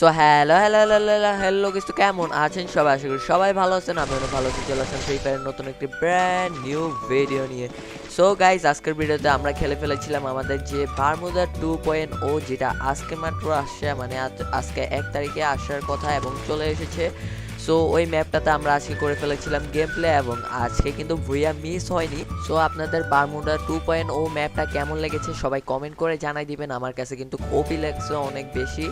So hello hello hello hello কিছু কেমন আছেন সবাই? আশা করি সবাই ভালো আছেন অনেক ভালো আছি, চলে আসলাম ফ্রি ফায়ারের নতুন একটি ব্র্যান্ড নিউ ভিডিও নিয়ে। সো গাইজ আজকের ভিডিওতে আমরা খেলে ফেলেছিলাম আমাদের যে বারমুদা টু পয়েন্ট ও যেটা আজকে মাত্র আসছে মানে আজ- আজকে এক তারিখে আসার কথা এবং চলে এসেছে। সো ওই ম্যাপটাতে আমরা আজকে করে ফেলেছিলাম গেম প্লে এবং আজকে কিন্তু ভুইয়া মিস হয়নি। সো আপনাদের বারমুডা টু পয়েন্ট ও ম্যাপটা কেমন লেগেছে সবাই কমেন্ট করে জানাই দিবেন, আমার কাছে কিন্তু কপি লাগছে অনেক বেশি।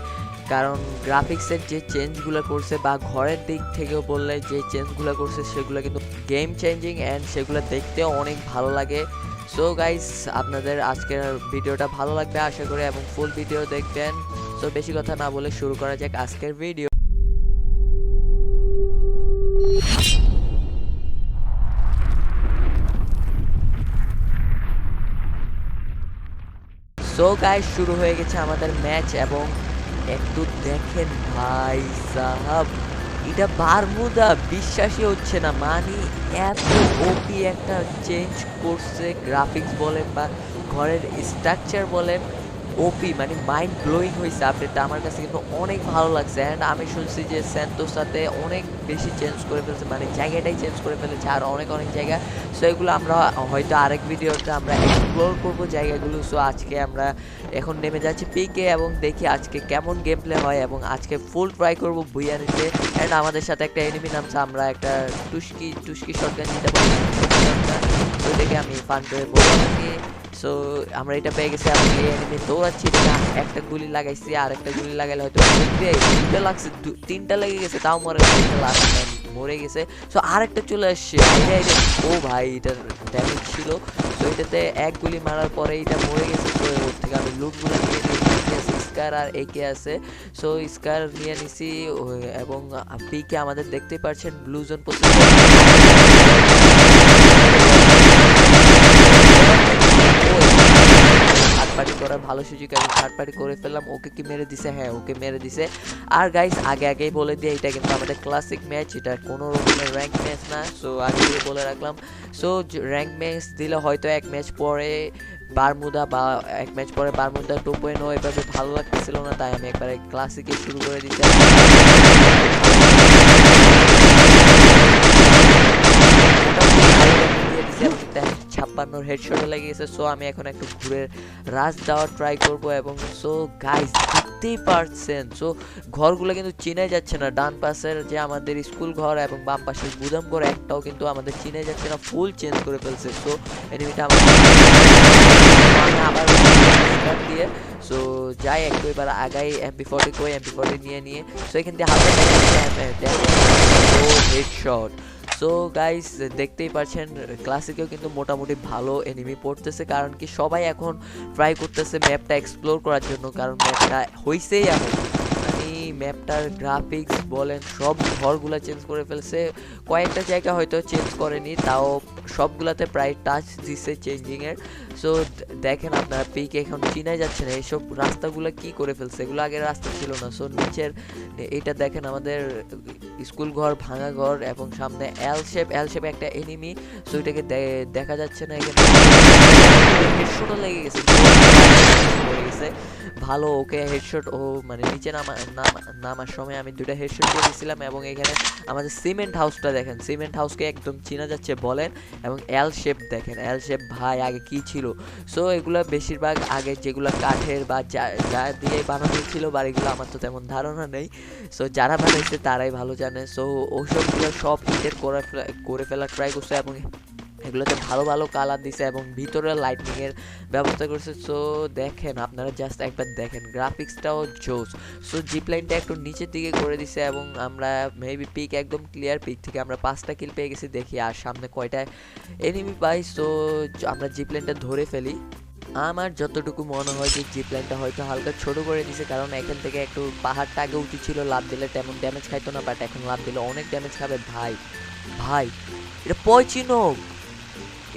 কারণ গ্রাফিক্সের যে চেঞ্জগুলো করছে বা ঘরের দিক থেকেও বললে যে চেঞ্জগুলো করছে, সেগুলো কিন্তু গেম চেঞ্জিং অ্যান্ড সেগুলো দেখতেও অনেক ভালো লাগে। সো গাইস আপনাদের আজকের ভিডিওটা ভালো লাগবে আশা করি, এবং ফুল ভিডিও দেখবেন। সো বেশি কথা না বলে শুরু করা যাক আজকের ভিডিও সো গাইস শুরু হয়ে গেছে আমাদের ম্যাচ এবং একটু দেখেন ভাই সাহাব, এটা বারমুদা বিশ্বাসই হচ্ছে না। মানে এত ওপি একটা চেঞ্জ করছে গ্রাফিক্স বলেন বা ঘরের স্ট্রাকচার বলেন ওপি মানে মাইন্ড ব্লোয়িং হয়েছে আপডেটটা আমার কাছে কিন্তু অনেক ভালো লাগছে। অ্যান্ড আমি শুনছি যে স্যান্টোসাতে অনেক বেশি চেঞ্জ করে ফেলছে মানে জায়গাটাই চেঞ্জ করে ফেলেছে আর অনেক অনেক জায়গা। সো এগুলো আমরা হয়তো আরেক ভিডিওতে আমরা এক্সপ্লোর করব জায়গাগুলো। সো আজকে আমরা এখন নেমে যাচ্ছি পিকে এবং দেখি আজকে কেমন গেম প্লে হয় এবং আজকে ফুল ট্রাই করব বুইয়া নিতে অ্যান্ড আমাদের সাথে একটা এনিমি নামছে, আমরা একটা টুস্কি টুস্কি শটগান নিতে পারি তো দেখে আমি ফান করে বলে থাকি সো আমরা এটা পেয়ে গেছি আমি এই এনিমি দৌড়াচ্ছি একটা গুলি লাগাইছি, আর একটা গুলি লাগাইলে হয়তো দুটো লাগছে তিনটা লেগে গেছে, তাও মরে মরে গেছে। সো আরেকটা চলে আসছে ও ভাই, এটার ড্যামেজ ছিল। তো এটাতে এক গুলি মারার পরে এটা মরে গেছে, তো ওর থেকে আমি লুটগুলো নিয়ে স্কার আর একে আছে। সো স্কার নিয়ে নিছি এবং পিকে আমাদের দেখতেই পাচ্ছেন ব্লু জোন থার্ড পার্টি করার ভালো সুযোগ আমি থার্ড পার্টি করে ফেললাম। ওকে কি মেরে দিছে? হ্যাঁ ওকে মেরে দিছে। আর গাইস আগে আগেই বলে দিয়ে এটা কিন্তু আমাদের ক্লাসিক ম্যাচ এটা কোনো রকমের র্যাঙ্ক ম্যাচ না। সো আগে বলে রাখলাম। সো র্যাঙ্ক ম্যাচ দিলে হয়তো এক ম্যাচ পরে বারমুদা বা এক ম্যাচ পরে বারমুদা টু পয়েন্ট ও এভাবে ভালো লাগতেছিল না, তাই আমি একবারে ক্লাসিকে শুরু করে দিতে হেডশটে লেগে গেছে সো আমি এখন একটু ঘুরে রাজ দেওয়ার ট্রাই করব এবং সো গাইস দেখতেই পারছেন সো ঘরগুলো কিন্তু চিনে যাচ্ছে না। ডান পাশের যে আমাদের স্কুল ঘর এবং বাম পাশের গুদাম ঘর, একটাও কিন্তু আমাদের চিনে যাচ্ছে না ফুল চেঞ্জ করে ফেলছে। সো এনিমিটা আমাদের আমি আবার দিয়ে সো যাই একটু এবার আগাই এমপি ফর্টি কই এমপি ফর্টি নিয়ে নিয়ে সো এখান থেকে হালকা হেডশট সো গাইস দেখতেই পাচ্ছেন ক্লাসিকেও কিন্তু মোটামুটি ভালো এনিমি পড়তেছে, কারণ কি সবাই এখন ট্রাই করতেছে ম্যাপটা এক্সপ্লোর করার জন্য, কারণ ম্যাপটা হইছেই এখন ম্যাপটার, গ্রাফিক্স বলেন, সব ঘরগুলো চেঞ্জ করে ফেলছে। কয়েকটা জায়গা হয়তো চেঞ্জ করেনি, তাও সবগুলাতে প্রায় টাচ দিছে চেঞ্জিংয়ের সো দেখেন আপনারা পিক এখন চিনাই যাচ্ছে না এইসব রাস্তাগুলো কি করে ফেলছে? এগুলো আগে রাস্তা ছিল না। সো নিচের এটা দেখেন আমাদের স্কুল ঘর, ভাঙা ঘর এবং সামনে এল শেপ এল শেপ একটা এনিমি সো এটাকে দেখা যাচ্ছে না এখানে। হেডশটও লেগে গেছে। ভালো, ওকে হেডশট ও মানে নিচে নামা- নামার সময় আমি দুটা হেডশট দিয়ে দিয়েছিলাম এবং এখানে আমাদের সিমেন্ট হাউসটা দেখেন। সিমেন্ট হাউসকে একদম চেনা যাচ্ছে বলেন এবং এল শেপ দেখেন। এল শেপ ভাই, আগে কি ছিল? সো এগুলো বেশিরভাগ আগে যেগুলো কাঠের বা যা দিয়ে বানানো ছিল বাড়িগুলো আমার তো তেমন ধারণা নেই। সো যারা বানাইছে তারাই ভালো জানে। সো ওসবগুলো সব হিটের করে ফেলা, করে ফেলার ট্রাই করছে এবং এগুলোতে ভালো ভালো কালার দিছে এবং ভিতরে লাইটনিং এর ব্যবস্থা করছে। সো দেখেন, আপনারা জাস্ট একবার দেখেন গ্রাফিক্সটাও জোস। সো জিপ লাইনটা একটু নিচের দিকে করে দিছে এবং আমরা মেবি পিক একদম ক্লিয়ার পিক থেকে আমরা পাঁচটা কিল পেয়ে গেছি দেখি আর সামনে কয়টা এনিমি পাই। সো আমরা জিপ লাইনটা ধরে ফেলি। আমার যতটুকু মনে হয় যে জিপ লাইনটা হয়তো হালকা ছোট করে দিছে, কারণ এখান থেকে একটু পাহাড়টা আগে উঁচু ছিল লাভ দিলে তেমন ড্যামেজ খাইতো না বাট এখন লাভ দিলে অনেক ড্যামেজ খাবে। ভাই ভাই, এটা পয়চিনক।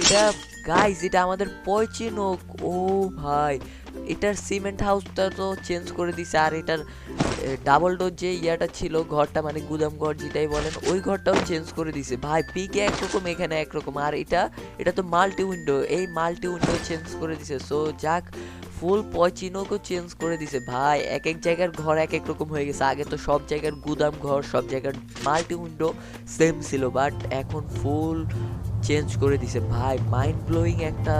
এটা গাইজ এটা আমাদের পয়চিনক। ও ভাই, এটার সিমেন্ট হাউসটা তো চেঞ্জ করে দিছে। আর এটার ডাবল ডোর যে ইয়াটা ছিল, ঘরটা মানে গুদাম ঘর যেটাই বলেন, ওই ঘরটাও চেঞ্জ করে দিছে। ভাই পিকে একরকম, এখানে একরকম। আর এটা এটা তো মাল্টি উইন্ডো এই মাল্টি উইন্ডো চেঞ্জ করে দিছে। সো যাক ফুল পয়চিনোকে চেঞ্জ করে দিছে। ভাই এক এক জায়গার ঘর এক এক রকম হয়ে গেছে। আগে তো সব জায়গার গুদাম ঘর, সব জায়গার মাল্টি উইন্ডো সেম ছিল। বাট এখন ফুল চেঞ্জ করে দিছে। ভাই মাইন্ড ব্লোয়িং একটা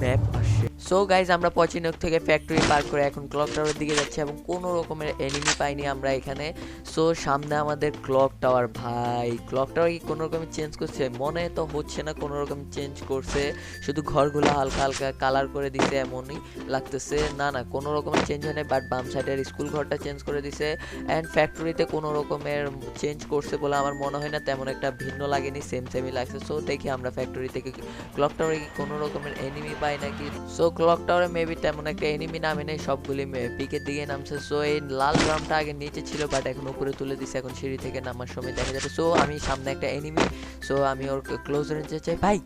ম্যাপ আসছে। সো গাইজ আমরা পচিনক থেকে ফ্যাক্টরি পার করে এখন ক্লক টাওয়ারের দিকে যাচ্ছি এবং কোনো রকমের এনিমি পাইনি আমরা এখানে। সো সামনে আমাদের ক্লক টাওয়ার ভাই ক্লক টাওয়ার কি কোনো রকম চেঞ্জ করছে? মনে তো হচ্ছে না কোনো রকম চেঞ্জ করছে। শুধু ঘরগুলো হালকা হালকা কালার করে দিছে, এমনই লাগতেছে। না না, কোনো রকমের চেঞ্জ হয় নাই বাট বাম সাইডের স্কুল ঘরটা চেঞ্জ করে দিছে। অ্যান্ড ফ্যাক্টরিতে কোনো রকমের চেঞ্জ করছে বলে আমার মনে হয় না, তেমন একটা ভিন্ন লাগেনি সেম সেমই লাগছে। সো দেখি আমরা ফ্যাক্টরি থেকে ক্লক টাওয়ারে কি কোনো রকমের এনিমি পাই নাকি? সো ক্লক টাওয়ারে মেবি তেমন একটা এনিমি নামে নেই, সবগুলি পিকের দিকে নামছে। সো এই লাল ড্রামটা আগে নিচে ছিল বাট এখন উপরে তুলে দিছে। এখন সিঁড়ি থেকে নামার সময় দেখা যাবে সো আমি সামনে একটা এনিমি সো আমি ওর ক্লোজ রেঞ্জে চাই ভাই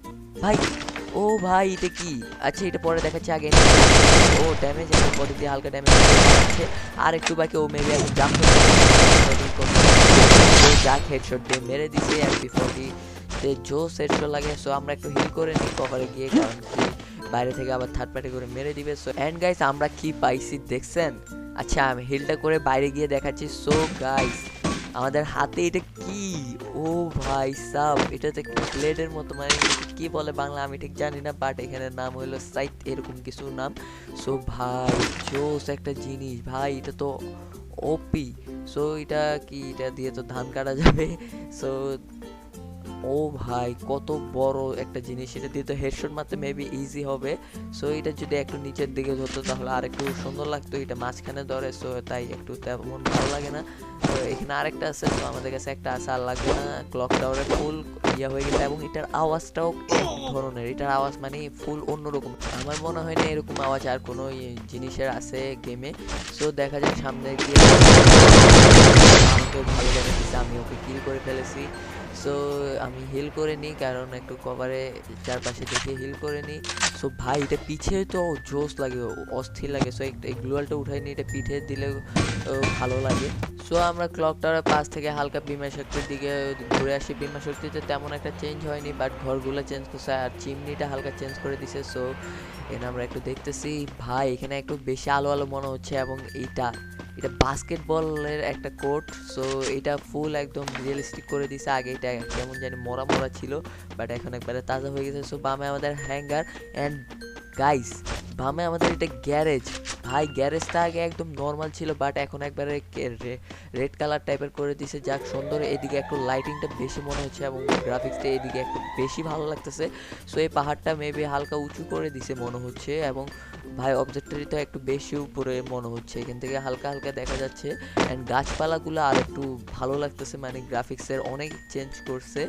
ভাই, ও ভাই, এটা কি? আচ্ছা এটা পরে দেখাচ্ছে আগে। ও ড্যামেজ এখন বডি দিয়ে হালকা ড্যামেজ আছে আর একটু বাকি, ও মেবি এখন জাম্প যাক হেডশট দিয়ে মেরে দিছে। এমপি ফোরটি তে জোস হেডশট লাগে। সো আমরা একটু হিল করে নিই কভারে গিয়ে, কারণ বাইরে থেকে আবার থার্ড পার্টি করে মেরে দিবে। সো অ্যান্ড গাইস আমরা কি পাইছি দেখছেন? আচ্ছা আমি হিলটা করে বাইরে গিয়ে দেখাচ্ছি। সো গাইস আমাদের হাতে এটা কি? ও ভাই সাব এটাতে ব্লেডের মতো মানে কি বলে বাংলা? আমি ঠিক জানি না বাট এখানে নাম হলো সাইট এরকম কিছু নাম। সো ভাই, জোস একটা জিনিস। ভাই, এটা তো ওপি সো এটা কি? এটা দিয়ে তো ধান কাটা যাবে। সো ও ভাই, কত বড় একটা জিনিস। এটা দিয়ে তো হেডশট মারতে মেবি ইজি হবে। সো এটা যদি একটু নিচের দিকে ধরতো, তাহলে আর একটু সুন্দর লাগতো। এটা মাঝখানে ধরে সো তাই একটু তেমন ভালো লাগে না। তো, এখানে আরেকটা আছে, তো আমাদের কাছে একটা আছে, আর লাগবে না। ক্লক টাওয়ারে ফুল ইয়া হয়ে গেছে, এবং এটার আওয়াজটাও এক ধরনের। এটার আওয়াজ মানে ফুল অন্যরকম। আমার মনে হয় না এরকম আওয়াজ আর কোনো জিনিসের আছে গেমে সো দেখা যায় সামনে গিয়ে আমাকে ভালো লেগে দিচ্ছে আমি ওকে কিল করে ফেলেছি। সো আমি হিল করে নিই, কারণ একটু কভারে চারপাশে দেখে হিল করে নিই। সো ভাই, এটা পিঠে তো জোস লাগে, অস্থির লাগে। সো এই গ্লোয়ালটা উঠাই নিই, এটা পিঠে দিলে ভালো লাগে। সো আমরা ক্লক টাওয়ারের পাশ থেকে হালকা বিমা শক্তির দিকে ঘুরে আসি। বিমা শক্তিতে তেমন একটা চেঞ্জ হয়নি বাট ঘরগুলো চেঞ্জ করছে আর চিমনিটা হালকা চেঞ্জ করে দিছে। সো এখানে আমরা একটু দেখতেছি, ভাই, এখানে একটু বেশি আলো আলো মনে হচ্ছে এবং এইটা এটা বাস্কেটবলের একটা কোর্ট সো এটা ফুল একদম রিয়েলিস্টিক করে দিছে। আগে এটা কেমন জানি মরা মরা ছিল বাট এখন একবারে তাজা হয়ে গেছে। সো বামে আমাদের হ্যাঙ্গার অ্যান্ড গাইস বামে আমাদের এটা গ্যারেজ ভাই গ্যারেজটা আগে একদম নর্মাল ছিল বাট এখন একবারে রেড কালার টাইপের করে দিছে। যাক, সুন্দর। এদিকে একটু লাইটিংটা বেশি মনে হচ্ছে এবং গ্রাফিক্সটা এদিকে একটু বেশি ভালো লাগতেছে। সো এই পাহাড়টা মেবি হালকা উঁচু করে দিছে মনে হচ্ছে এবং ভাই অবজেক্টরিটা একটু বেশি উপরে মনে হচ্ছে। এখান থেকে হালকা হালকা দেখা যাচ্ছে অ্যান্ড গাছপালাগুলো আর একটু ভালো লাগতেছে মানে গ্রাফিক্সের অনেক চেঞ্জ করছে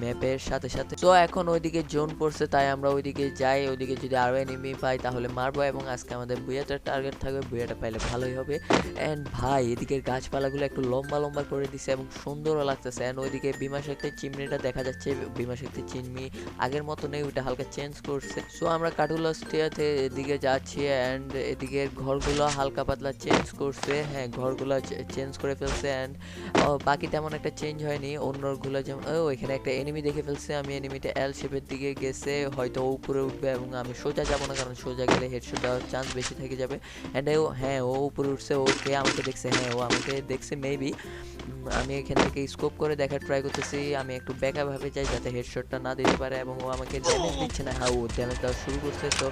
ম্যাপের সাথে সাথে। তো এখন ওইদিকে জোন পড়ছে, তাই আমরা ওইদিকে যাই। ওইদিকে যদি আরও এনিমি পাই, তাহলে মারবো এবং আজকে আমাদের বুয়াটার টার্গেট থাকবে, বুয়াটা পাইলে ভালোই হবে। অ্যান্ড ভাই এদিকে গাছপালাগুলো একটু লম্বা লম্বা করে দিছে এবং সুন্দরও লাগতেছে। অ্যান্ড ওইদিকে বিমা শক্তির চিমনিটা দেখা যাচ্ছে। বিমা শক্তির চিমনি আগের মতো নেই, ওইটা হালকা চেঞ্জ করছে। সো আমরা কাটুলাস্টিয়াতে এদিকে যাচ্ছি অ্যান্ড এদিকে ঘরগুলো হালকা পাতলা চেঞ্জ করছে। হ্যাঁ ঘরগুলো চেঞ্জ করে ফেলছে অ্যান্ড বাকি তেমন একটা চেঞ্জ হয়নি। অন্যগুলো যেমন, ও, এখানে একটা এনিমি দেখে ফেলছে। আমি এনিমিটা এল শেপের দিকে গেছে। হয়তো উপরে উঠবে এবং আমি সোজা যাব না, কারণ সোজা গেলে হেডশট দেওয়ার চান্স বেশি থেকে যাবে। অ্যান্ড ও হ্যাঁ ও উপরে উঠছে ওকে আমাকে দেখছে হ্যাঁ ও আমাকে দেখছে মেবি আমি এখান থেকে স্কোপ করে দেখার ট্রাই করতেছি। আমি একটু ব্যাকা ভাবে যাই যাতে হেডশটটা না দিতে পারে এবং ও আমাকে ড্যামেজ দিচ্ছে না। হ্যাঁ ও ড্যামেজ দেওয়া শুরু করছে, তো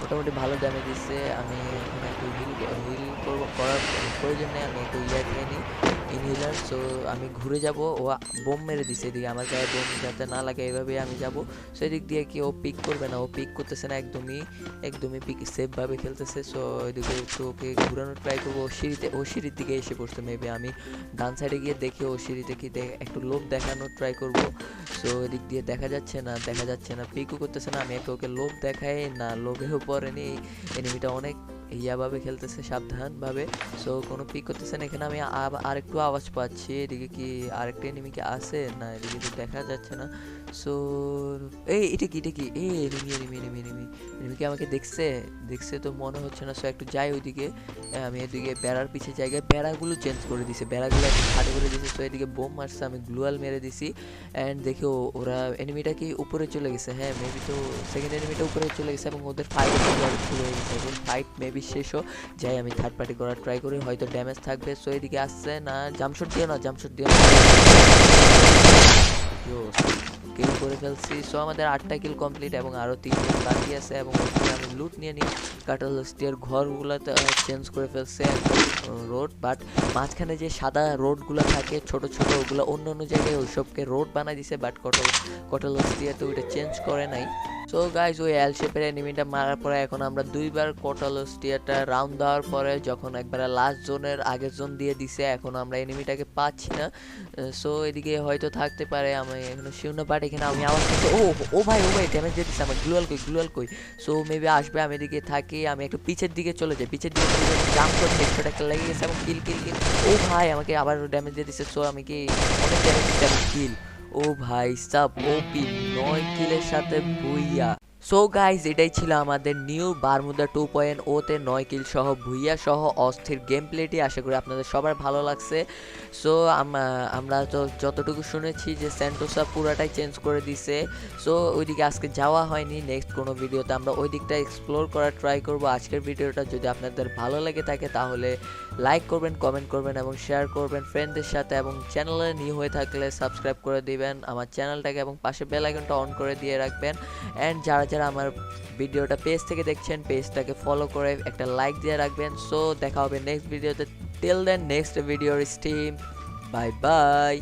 মোটামুটি ভালো ড্যামেজ দিচ্ছে। আমি এখানে একটু হিল হিল করব, করার প্রয়োজন নেই। আমি একটু ইয়ে খেয়ে নিই। ইনহেলার সো আমি ঘুরে যাব। ও বোম মেরে দিছে এদিকে, আমার গায়ে বোম যাতে না লাগে এইভাবে আমি যাব। সেদিক দিয়ে কি ও পিক করবে না? ও পিক করতেছে না একদমই একদমই পিক সেফভাবে খেলতেছে। সো ওইদিকে একটু ওকে ঘুরানোর ট্রাই করব। ও সিঁড়িতে, ও সিঁড়ির দিকে এসে পড়ছে মেবি আমি ডান সাইডে গিয়ে দেখি ও সিঁড়িতে কি একটু লোভ দেখানোর ট্রাই করব। সো এদিক দিয়ে দেখা যাচ্ছে না, দেখা যাচ্ছে না পিকও করতেছে না। আমি একটু ওকে লোভ দেখাই না, লোভেও পড়েনি। এনিমিটা অনেক ইয়াভাবে খেলতেছে, সাবধানভাবে। সো কোনো পিক করতেছে না। এখানে আমি আব- আরেকটু আওয়াজ পাচ্ছি। এদিকে কি আরেকটা এনিমি কি আছে? না, এদিকে তো দেখা যাচ্ছে না। সো এই, এটা কি এটা কি? এই enemy enemy enemy enemy enemy কি আমাকে দেখছে? দেখছে তো মনে হচ্ছে না। সো একটু যাই ওইদিকে। আমি এদিকে বেড়ার পিছে জায়গায় বেড়াগুলো চেঞ্জ করে দিছে। বেড়াগুলো একটু খাটে করে দিছে। তো এদিকে বোম মারছে, আমি গ্লুয়াল মেরে দিছি। অ্যান্ড দেখো, ওরা এনিমিটা কি উপরে চলে গেছে? হ্যাঁ মেবি তো সেকেন্ড এনিমিটা উপরে চলে গেছে এবং ওদের ফাইট শুরু হয়ে গেছে। এবং ফাইট মেবি শেষও যাই, আমি থার্ড পার্টি করার ট্রাই করি, হয়তো ড্যামেজ থাকবে। সো এদিকে আসছে না জামশট দিও না জামশট দিও না। কিল করে ফেলছি। সো আমাদের আটটা কিল কমপ্লিট এবং আরও তিনজন বাকি আছে এবং আমি লুট নিয়ে নিই। কাটাল স্টিয়ার ঘরগুলোতে চেঞ্জ করে ফেলছে রোড বাট মাঝখানে যে সাদা রোডগুলো থাকে, ছোট ছোট, ওগুলো অন্য অন্য জায়গায় ওইসবকে রোড বানাই দিছে বাট কটল কটল স্টিয়ার তো ওইটা চেঞ্জ করে নাই। সো গাইজ ওই এল শেপের এনিমিটা মারার পরে এখন আমরা দুইবার কটল স্টিয়ারটা রাউন্ড দেওয়ার পরে যখন একবার লাস্ট জোনের আগের জোন দিয়ে দিছে, এখন আমরা এনিমিটাকে পাচ্ছি না। সো এদিকে হয়তো থাকতে পারে, আমি এখনও শিউন বাট এখানে আমি করছি ও ও ভাই ও ভাই ড্যামেজ দিচ্ছে আমার গ্লুয়াল কই গ্লুয়াল কই? সো মেবি আসবে, আমি এদিকে থাকি, আমি একটু পিছের দিকে চলে যাই। পিছের দিকে চলে যাই জাম্প করে হেডশট একটা লেগে গেছে, এবং কিল কিল কিল ও ভাই, আমাকে আবার ড্যামেজ দিয়ে দিচ্ছে সো আমি কি অনেক ড্যামেজ এবং কিল ও ভাই সাব ওপি নয় কিলের সাথে ভুইয়া। সো গাইজ এটাই ছিল আমাদের নিউ বারমুদা টু পয়েন্ট ওতে নয় কিল সহ, ভুইয়া সহ, অস্থির গেম প্লেটি আশা করি আপনাদের সবার ভালো লাগছে। সো আমরা তো যতটুকু শুনেছি যে স্যান্টোসা পুরাটাই চেঞ্জ করে দিছে। সো ওইদিকে আজকে যাওয়া হয়নি। নেক্সট কোনো ভিডিওতে আমরা ওই দিকটা এক্সপ্লোর করার ট্রাই করব। আজকের ভিডিওটা যদি আপনাদের ভালো লেগে থাকে, তাহলে লাইক করবেন কমেন্ট করবেন এবং শেয়ার করবেন ফ্রেন্ডদের সাথে এবং চ্যানেলে নিউ হয়ে থাকলে সাবস্ক্রাইব করে দিবেন। আমার চ্যানেলটাকে এবং পাশে বেল আইকনটা অন করে দিয়ে রাখবেন। অ্যান্ড যারা যারা আমার ভিডিওটা পেজ থেকে দেখছেন, পেজটাকে ফলো করে একটা লাইক দিয়ে রাখবেন। সো দেখা হবে নেক্সট ভিডিওতে টিল দেন নেক্সট ভিডিওর স্টিম বাই বাই